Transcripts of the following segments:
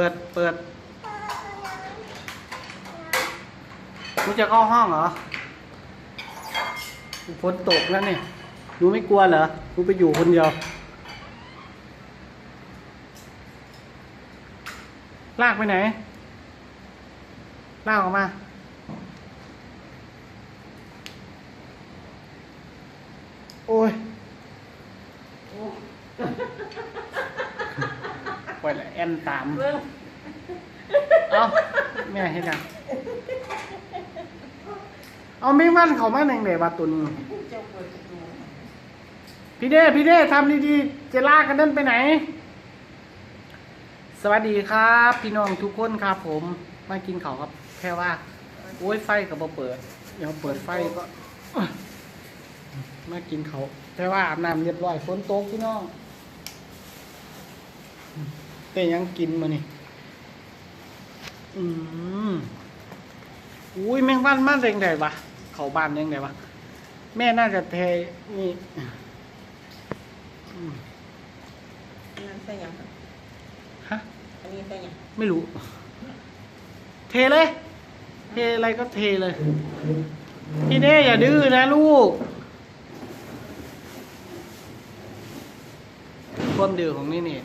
เปิด เปิดหนูจะเข้าห้องเหรอฝนตกแล้วนี่ยหนูไม่กลัวเหรอหนูไปอยู่คนเดียว ลากไปไหน ลากออกมา โอ้ยปล่อยละ แอนตาม เบิ่งเอาแม่ให้ดังเอาไม่มั่นเขามาหนึ่งเดบัตตุนเจ้าเปิดประตูพี่เด้พี่เด้ทำดีๆจะลากกันเดินไปไหน สวัสดีครับ พี่น้องทุกคนครับผมมากินเขาวครับ แค่ว่า โอ้ยไฟกับเปิดเดี๋ยวเปิดไฟก็ มากินเขาวแค่ว่าอาบน้ำเรียบร้อยฝนตกพี่น้อง แต่ยังกินมานี่ อืมอุ้ยแมงบ้านมาเร่งไดวะเขาบ้านยังไงวะแม่น่าจะเทนี่อืมอันนั้นใส่หยังครับฮะ อันนี้ใส่หยังไม่รู้ เทเลย เทอะไรก็เทเลย พี่เน่อย่าดื้อนะลูก ความดื้อของนี่นี่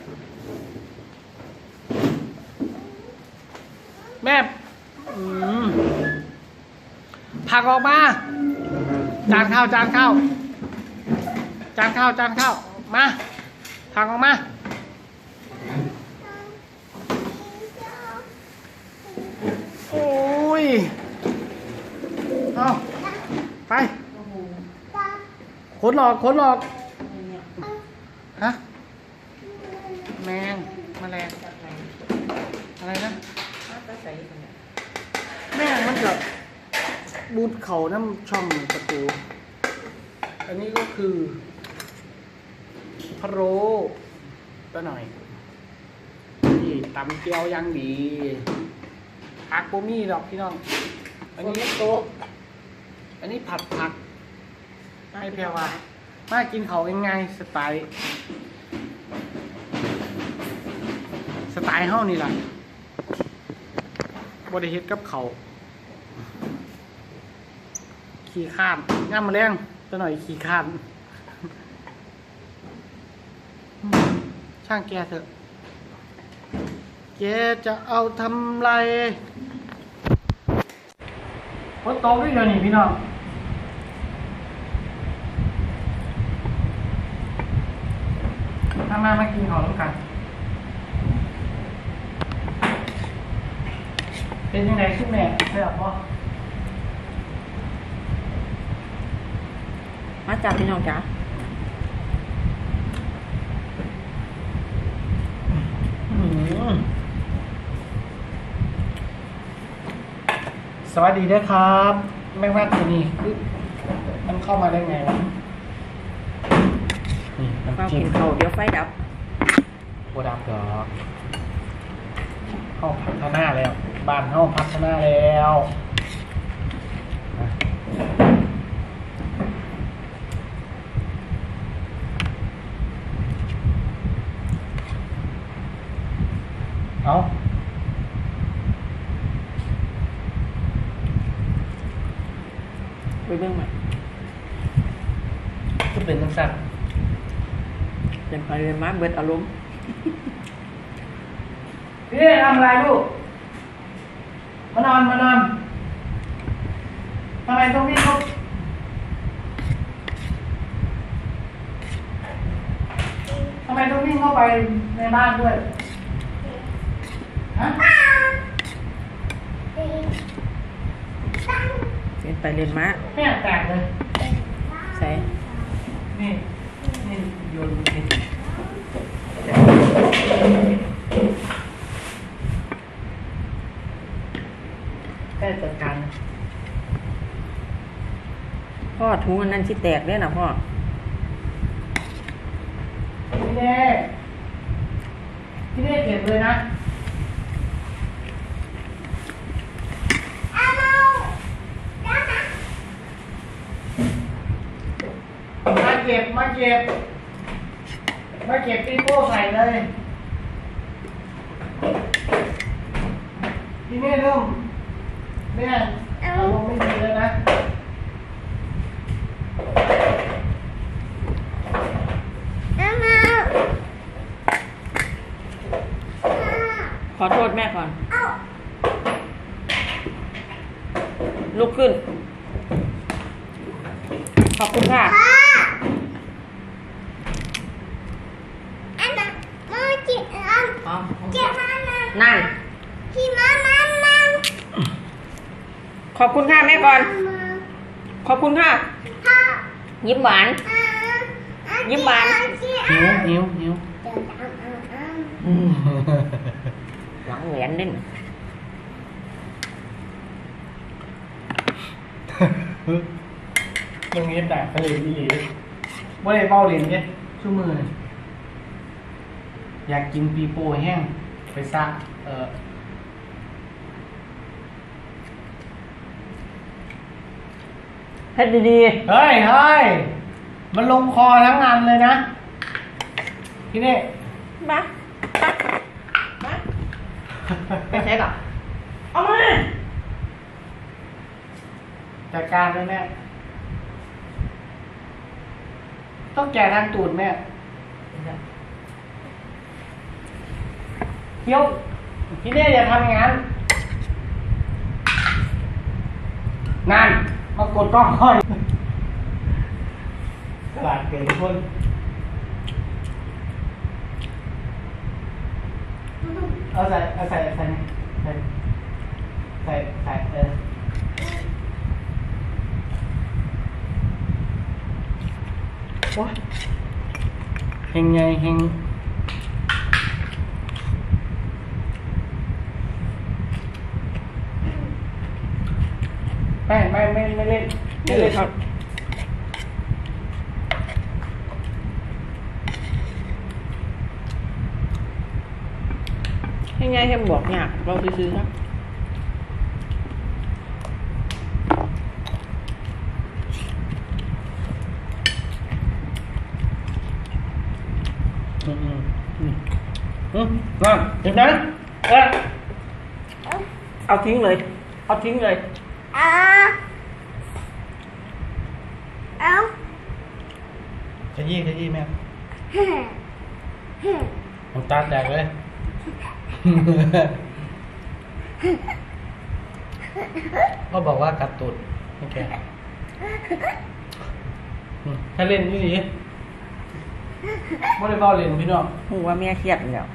แม่มผักออกมา จานข้าวจานข้าว จานข้าวจานข้าว มาผักออกมา โอ้ย เอาไปขนหลอกขนหลอกฮะแมงแมลงจากไหนอะไรนะ ใส่ตรงนี้แม่งมันกับบูดเขาน้ำช่องประตู อันนี้ก็คือพะโล้ก็หน่อยนี่ตำเกี๊ยวอยังดีผักโบมี่ดอกพี่น้อง อันนี้โต๊ะอันนี้ผัดผักให้เพียว่ามากินเขาวง่ายๆสไตล์ สไตล์เฮ้านี่แหละ บริเฮ็ดกับเขาขี่ข้านง่ามมาแรงตัวหน่อยขี่ข้านช่างแกเถอะแกจะเอาทำไรฝนตกด้วยเดี๋ยวนี้พี่น้องถ้ามามากินของร่วมกัน เป็นยังไงคุณแม่เสียบบ่มาจับพี่น้องจ๋าอื้อหือสวัสดีด้วยครับ แม่งว่าตัวนี้คือมันเข้ามาได้ไงวะนี่มาน้ำจิ้กิมนข้าวเดี๋ยวไฟดับโบดามดอกเข้าพัฒนาแล้ว บ้านเข้าพัฒนาแล้วอะเอาไปเบิ่งใหม่จะเป็นจังสันเป็นไปเลยมาเบิดอารมณ์พี่ได้ทำอะไรลูก มานอนมานอนทำไมต้องวิ่งเข้าทำไมต้องวิ่งเข้าไปในบ้านด้วยฮะเป็นไปเรียนมาแม่แตกเลยใส่นี่นี่โยนนี่แค่จัดการ พ่อถุงอันนั้นที่แตกเลยนะพ่อพี่เด้พี่เด้เก็บเลยนะมาเก็บ มาเก็บ มาเก็บปีโป้ใส่เลยพี่เน่เริ่มแม่อารมณ์ไม่ดีแล้วนะ ขอโทษแม่ก่อน ลุกขึ้น ขอบคุณค่ะเอานั่นขอบคุณค่ะแม่ก่อน ขอบคุณค่ะ ยิ้มหวาน ยิ้มหวานหิวหิวหิวหลังแหวนเล่น มึงนี้แต่ทะเลดีว่าได้เป้าเหรียญเนี่ยชั่วมือนี่อยากกินปีโป้แห้ง ไปซะเออเฮ็ดดีเฮ้ยเฮ้ยมันลงคอทั้งงานเลยนะพี่เน่ๆมามามาไปใช้ก่อนเอามาจัดการเลยแม่ ต้องแก่ทางตูดแม่เที่ยวพี่เน่อย่าทำอย่างนั้นนั่นมากดกล้องค่อยตลาดเกินคนเอาใส่เอาใส่ใส่ใส่ใส่ใส่เออ โอ้ยเฮงไงเฮงไม่ไม่ไม่ไม่เล่นไม่นี่เล่นครับให้ไงให้บอกเนี่ยเราซื้อๆนะ อืมอืมอืมอืม นั่นเห็นไหมเออเอาทิ้งเลย เอาทิ้งเลยขยี้ขยี้แม่ผมตาแตกเลยก็บอกว่ากัดตุดโอเคอืมถ้าเล่นนี่ดีไม่ได้เฝ้าเล่นพี่น้องหูว่าแม่เครียดแล้ว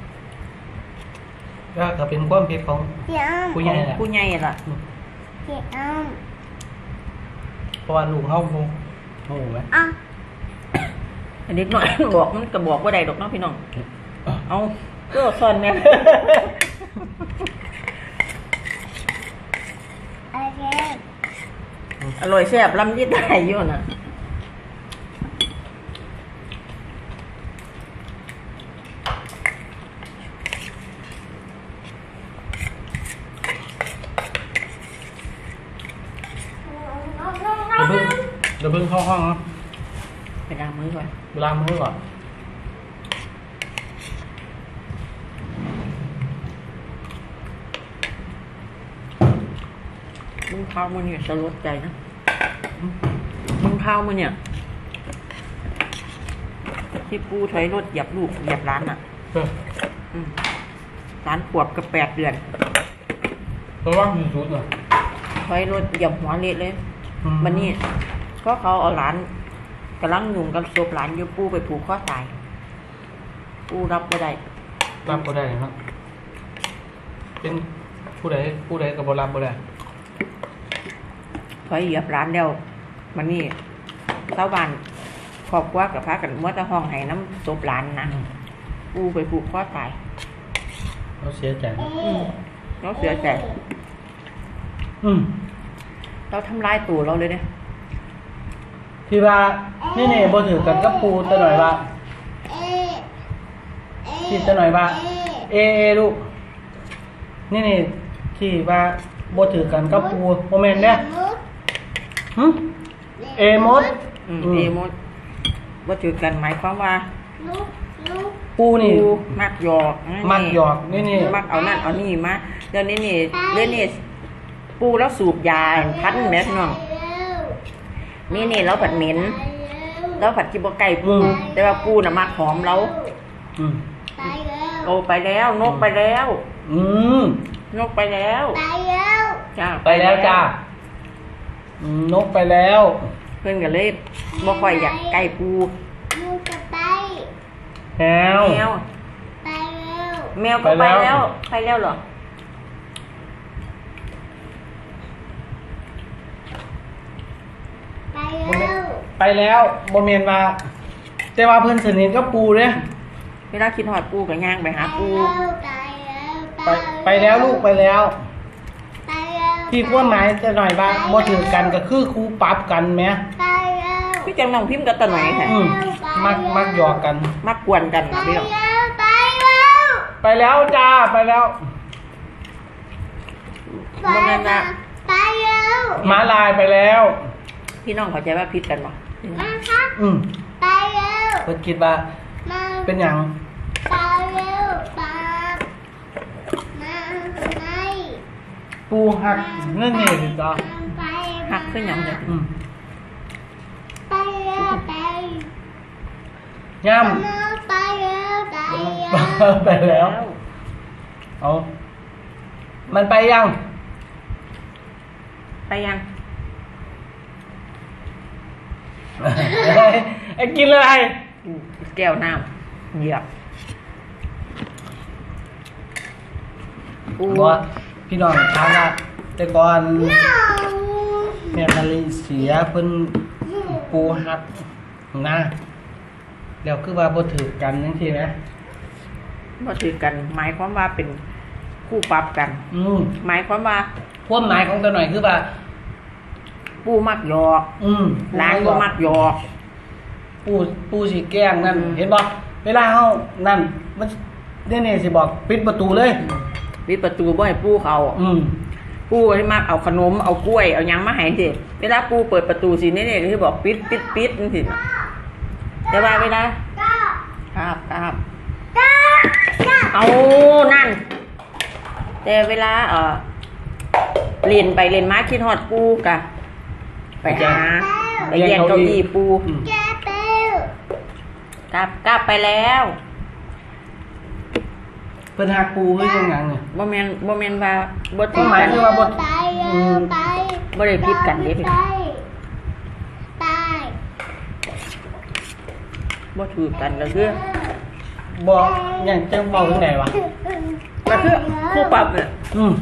ก็ก็เป็นความผิดของผู้ใหญ่แหละผู้ใหญ่ล่ะเพราะว่าลูกเขาโมโมไหมอันนี้หน่อยบอกมันก็บอกว่าใดดอกเนาะพี่น้อง เอาก็ซ่อนแม่อร่อยแซ่บล้ำยี่ตายอยู่น่ะ เดี๋ยวเพิ่งเดี๋ยวเพิ่งเข้าห้องนะ ไปล้างมือก่อน เว ลามือก่อนมึงข้าวมันเนี่ยสลดใจนะมึงข้าวมันเนี่ย ที่ปูถอยรถเหยียบลูกเหยียบร้านอะเอออืมร้านขวบกับแปดเดือนเพราะว่ามีชุดเหรอถอยรถเหยียบหัวเละเลยอืมวันนี้ก็เขาเอาหลาน กำลังยุ่งกับศพหลานอยู่ปูไปผูกข้อตาย ปูรับไม่ได้รับก็ได้ครับเป็นผู้ใดผู้ใดกับบรับก็ได้ถอยเหยียบร้านแล้ววันนี้เต้าบ้านครอบครัวกับพากันมัวแต่ห้องให้น้ำศพหลานนะปูไปผูกข้อตายเราเสียใจอืมเราเสียใจอืมเราทำลายตัวเราเลยเนี่ย พี่ว่านี่เนี่ยบ่ถือกันกับปูแต่หน่อยว่าพี่แต่หน่อยว่า เอเอลูกนี่นี่ที่ว่าบ่ถือกันกับปูโมเมนต์เนี่ยหึเอมดอืมอืมเอมดว่าถือกันหมายความว่าปูนี่ปูมักหยอกนั่นมักหยอกนี่นี่มักเอานั่นเอานี่มาเดี๋ยวนี้นี่เดี๋ยวนี้ปูแล้วสูบยาพันแม่พี่น้อง นี่นี่เราผัดเหม็นเราผัดกิบไก่ปูแต่ว่าปูน่ะมักหอมเราอืมโตไปแล้ว นกไปแล้ว อืมนกไปแล้วจ้าไปแล้วจ้าอืมนกไปแล้ว เพื่อนก็เลยบ่ค่อยอยากใกล้ปูแมวแมวแมวก็ไปไปแล้แล้ววไปแล้วเหรอ ไปแล้วโมเมนมาแต่ว่าเพื่อนสนิทก็ปูเนี่ยเวลาคิดหอดปูกับย่างไปหาปู ไปไปแล้วลูกไปแล้วพี่ว่าหมายจะหน่อยว่าบ่ถือกันก็คือครูปรับกันไหมพี่จังน้องพิมพ์กับตาหน่อยค่ะ อืมมักมักหยอกกันมักกวนกันนะพี่น้องไปแล้วจ้าไปแล้ว ม้าลายไปแล้ว พี่น้องเข้าใจว่าพิดกันปะอืมเพิ่นคิดว่าเป็นอย่างปูหักเงื่อนนี่สิจ้าหักขึ้นยังเลยอืมย่ำไปแล้วเอามันไปยัง ไปยัง ไอ้กินอะไรอืมแก้วน้ำเหยียบปูบอกพี่น้องถามว่าแต่ก่อนแม่มาเลเซียเพิ่นปูหักนะแล้วคือว่าบ่ถือกันจังซี่นะ บ่ถือกันหมายความว่าเป็นคู่ปรับกัน อืมหมายความว่า ความหมายของตัวหน่อยคือว่า ปูมักหยอกอืมร้านก็มักหยอก ปูปูสิแกล้งนั่น อืม เห็นบ่เวลาเฮานั่น มันเนี่ยๆสิบอกปิดประตูเลย ปิดประตูบ่ให้ปูเขา อืม ปูให้มากเอาขนมเอากล้วยเอาหยังมาให้สิเวลาปูเปิดประตูสินี่เนี่ยที่บอกปิดปิดปิดนี่สิแต่ว่าเวลาครับครับเอานั่น แต่เวลาเออเรียนไปเรียนมาคิดฮอดปูกะ ไปหาไปแย่งเก้าอี้ปูอืมกลับกลับไปแล้วเพิ่นหักปูคือจังหยังเนี่ยบ่แม่นบ่แม่นว่าบ่คถืวามอหมายกันคือว่าบ่อืมบ่ได้ผิดกันเด้พี่บ่ถือกันก็คือบ่อย่างจังเว้าจังไดวะก็คือคู่ปรับเนี่ยอืม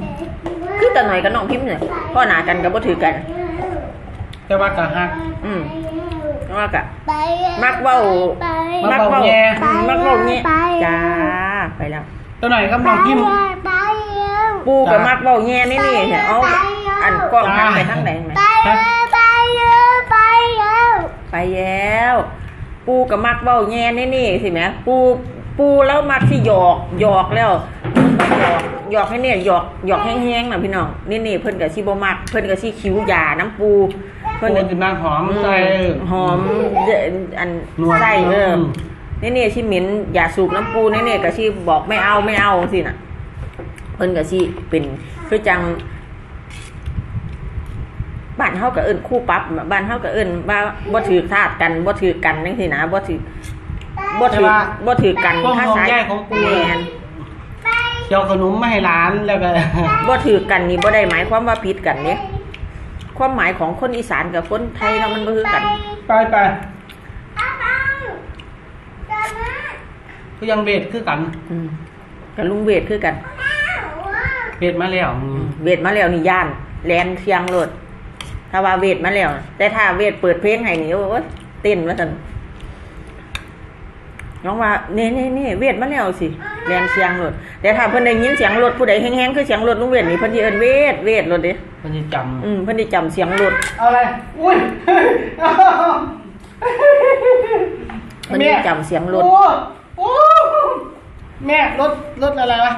คือแต่หน่อยกับน้องพิมพ์เนี่ยพ่อหนากันก็บ่ถือกัน แต่ว่าก็หัก อืมว่ากะมักเว้ามักเว้าแย่มักเว้าแย่จ้าไปแล้วตัวหน่อยครับน้องพิมพ์ปูกับจ้ามัมักเว้าแย่นี่นี่เนี่ยเอาอันกล้องหันไปทางไหนไหมไปแล้วปูกับมักเว้าแย่นี่นี่สิแหมปูปูแล้วมักที่หยอกหยอกแล้วหยอกหยอกให้เนี่ยหยอกหยอกแห้งๆน่ะพี่น้องนี่นี่เพิ่นกับชีบ่มักเพิ่นกับชีคิ้วหยาน้ำปู เพิ่เพิ่นนสิมาหอมใส่หอมเอ่ออันนวลไส้เอออืมนี่นี่ชิเหม็นอย่าสูบน้ำปูนี่นี่ก็ชีบอกไม่เอาไม่เอาสิน่ะเพิ่นก็ชีเป็นคือจังบ้านเฮาก็เอิ้นคู่ปรับบ้านเฮาก็เอิ้นว่าบ่ถือทาสกันบ่ถือกันจังซี่นะบ่ถือบ่ถือบ่ถือกันความถ้าห่วงสายใยของปูแม่นเจ้าขนมมาให้หลานแล้วก็บ่ถือกันนี่บ่ได้หมายความว่าผิดกันเด้ ความหมายของคนอีสานกับคนไทยเนาะมันบ่คือกัน ไปไปคือยังเวทคือกันอืมกับลุงเวทคือกัน เวทมาแล้วอืมเวทมาแล้วนี่ย่านแลนเชียงรถถ้าว่าเวทมาแล้ว แต่ถ้าเวทเปิดเพลงให้นี่โอ้ยเต้นว่าซั่นน้องว่านี่นี่นี่เวทมาแล้วสิแลนเชียงรถแต่ถ้าเพิ่นได้ยินเสียงรถผู้ใดแห้งๆคือเสียงรถลุงเวทนี่เพิ่นสิเอิ้นเวทเวทรถเด้ เพิ่นสิจำอืมเพิ่นสิจำเสียงรถเอาอะไร อุ้ยเพิ่นสิจำเสียงรถโอ้โอ้แม่รถรถอะไรวะ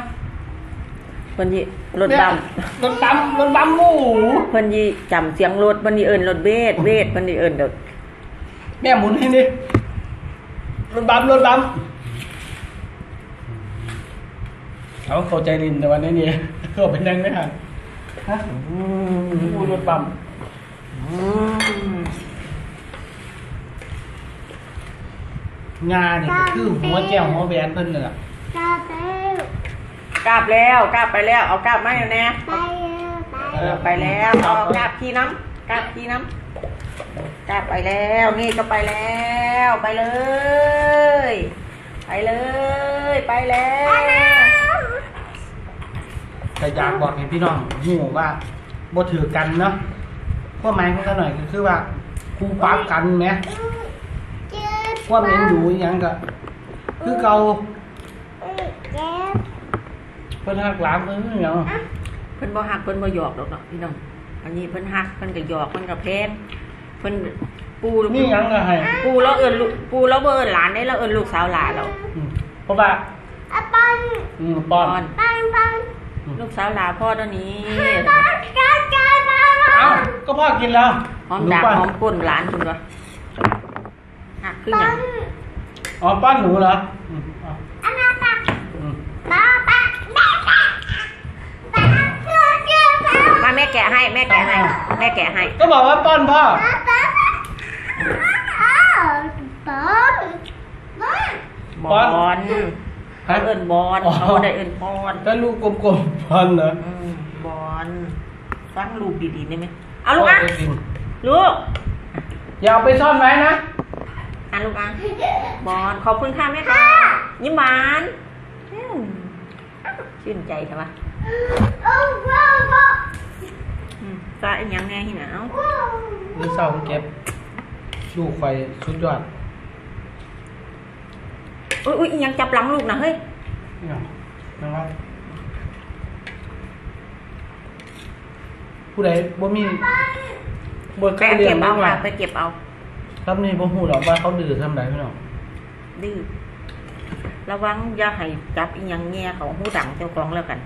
เพิ่นสิรถดำรถดำรถดำหมูเพิ่นสิจำเสียงรถเพิ่นสิเอิ้นรถเวทเวทเพิ่นสิเอิ้นเด้อแม่หมุนให้ดิรถดำรถดเขาเข้าใจลินแต่วันนี้นี่เขาไปนั่งไม่ทัน ฮะอืมพูดรถปั๊มอืมงานนี่ก็คือหัวแก้วหัวแหวนเพิ่นน่ะกราบแล้วกราบไปแล้ว เอากราบมาอยู่แน่เออไปแล้วเอากราบขี้น้ำกราบขี้น้ำกราบไปแล้วนี่ก็ไปแล้วไปเลย ไปเลย ไปแล้ว แต่อยากบอกให้พี่น้องหูว่าบ่ถือกันเนาะพวกไม้เขาก็หน่อยก็คือว่าครูปรับกันไหมพวกเมนอยู่อหยังก็คือเก่าเพิ่นหักหลานเพิ่นอหยังเพิ่นบ่ฮักเพิ่นบ่หยอกดอกเนาะพี่น้อง อันนี้เพิ่นฮักเพิ่นก็หยอกเพิ่นก็แพงเพิ่นปูนี่หยังก็ให้ปูแล้วเอิ้นลูกปูแล้วบ่เอิ้นหลานได้แล้วเอิ้นลูกสาวหลานแล้วอืมเพราะว่าอืมป้อน ลูกสาวหลานพ่อตัวนี้เอ้าก็พ่อกินแล้วหอมดากป้อนหอมก้นหลานคุณวะฮักคือหยังอ๋อป้อนหนูเหรออืมเอาอืมมาแม่แกะให้แม่แกะให้แม่แกะให้ ก็บอกว่าป้อนพ่อบอลฮะ เขาเอิ้นบอลอ๋อเขาบ่ได้เอิ้นบอลก็ลูกกลมๆป้อนเหรออืมบอลฟังลูกดีๆได้ไหมเอาลูกอะพ่กินลูกอย่าเอาไปซ่อนไว้นะอะลูกอะบอลขอบคุณค่ะแม่ค่ะยิ้มหวานอืมชื่นใจใช่ปะอืมซาอีหยังแน่ที่หนาวนี่เศร้าเก็บลูกไฟสุดยอด อุ้ยอุ้ยอีหยังจับหลังลูกนะเฮ้ยนี่นะครับผู้ใดบ่มีบ่ไปเคยเรียเก็นบเอาบ้างล่ะค่ะไปเก็บเอา ครับนี่บ่ฮู้หรอกว่าเขาดื้อทำไดพี่น้องดื้อระวังอย่าให้จับอีหยังแง่เขาหูดังเจ้าของแล้วกัน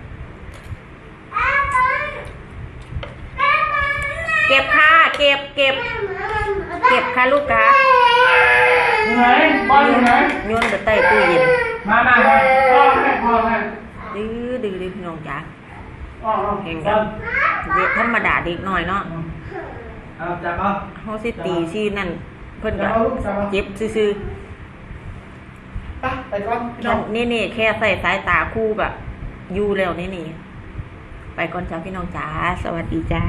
เก็บค่ะ เก็บเก็บ เก็บค่ะลูกค่ะ อยู่ไหนบอลอยู่ไหนโยนไปใต้ตู้เย็นมามามาพ่อให้พ่อให้ดื้อดื้อดื้อพี่น้องจ๋าอ๋ออ๋อเก่งบจัองลเด็กธรรมดาเด็กน้อยเนาะเอาจับเอาเฮาสิตีสินั่น เพิ่นจัก็บเอาลูกจับเอาเจ็บซื่อไปไปก่อนพี่ๆน้นั่อนงนี่นี่แค่ใส่สายตาคู่กับอยู่แล้วนี่นี่ไปก่อนจ้าพี่น้องจ๋าสวัสดีจ้า